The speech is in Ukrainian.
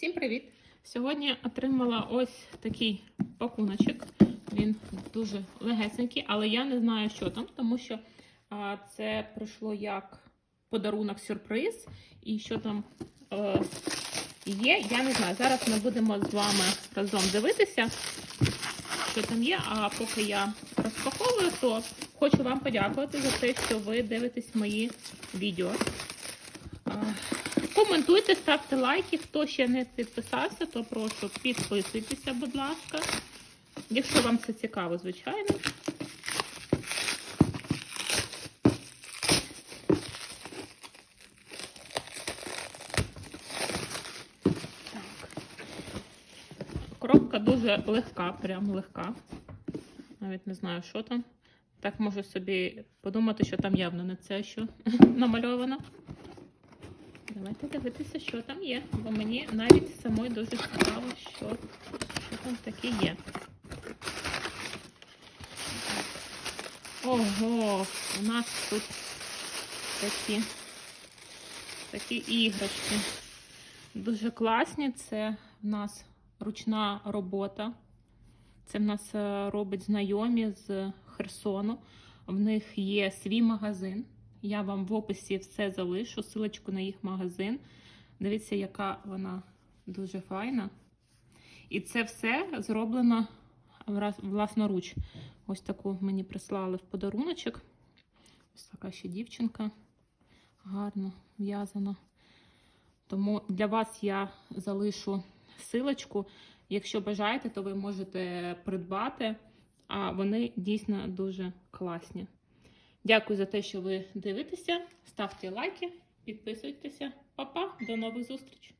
Всім привіт! Сьогодні отримала ось такий пакуночок. Він дуже легесенький, але я не знаю, що там, тому що а, це прийшло як подарунок сюрприз. І що там е, є, я не знаю. Зараз ми будемо з вами разом дивитися, що там є. А поки я розпаковую, то хочу вам подякувати за те, що ви дивитесь мої відео. Коментуйте, ставте лайки. Хто ще не підписався, то прошу підписуйтеся, будь ласка. Якщо вам це цікаво, звичайно. Коробка дуже легка, прям легка. Навіть не знаю, що там. Так можу собі подумати, що там явно не це, що намальовано. Давайте дивитися, що там є, бо мені навіть самої дуже цікаво, що, що там таке є. Ого, у нас тут такі, такі іграшки. Дуже класні. Це в нас ручна робота. Це в нас е, робить знайомі з Херсону. В них є свій магазин. Я вам в описі все залишу, силочку на їх магазин. Дивіться, яка вона дуже файна. І це все зроблено власноруч. Ось таку мені прислали в подаруночок. Ось така ще дівчинка. Гарно в'язана. Тому для вас я залишу силочку. Якщо бажаєте, то ви можете придбати. А вони дійсно дуже класні. Дякую за те, що ви дивитеся. Ставте лайки, підписуйтеся. Па-па, до нових зустрічей!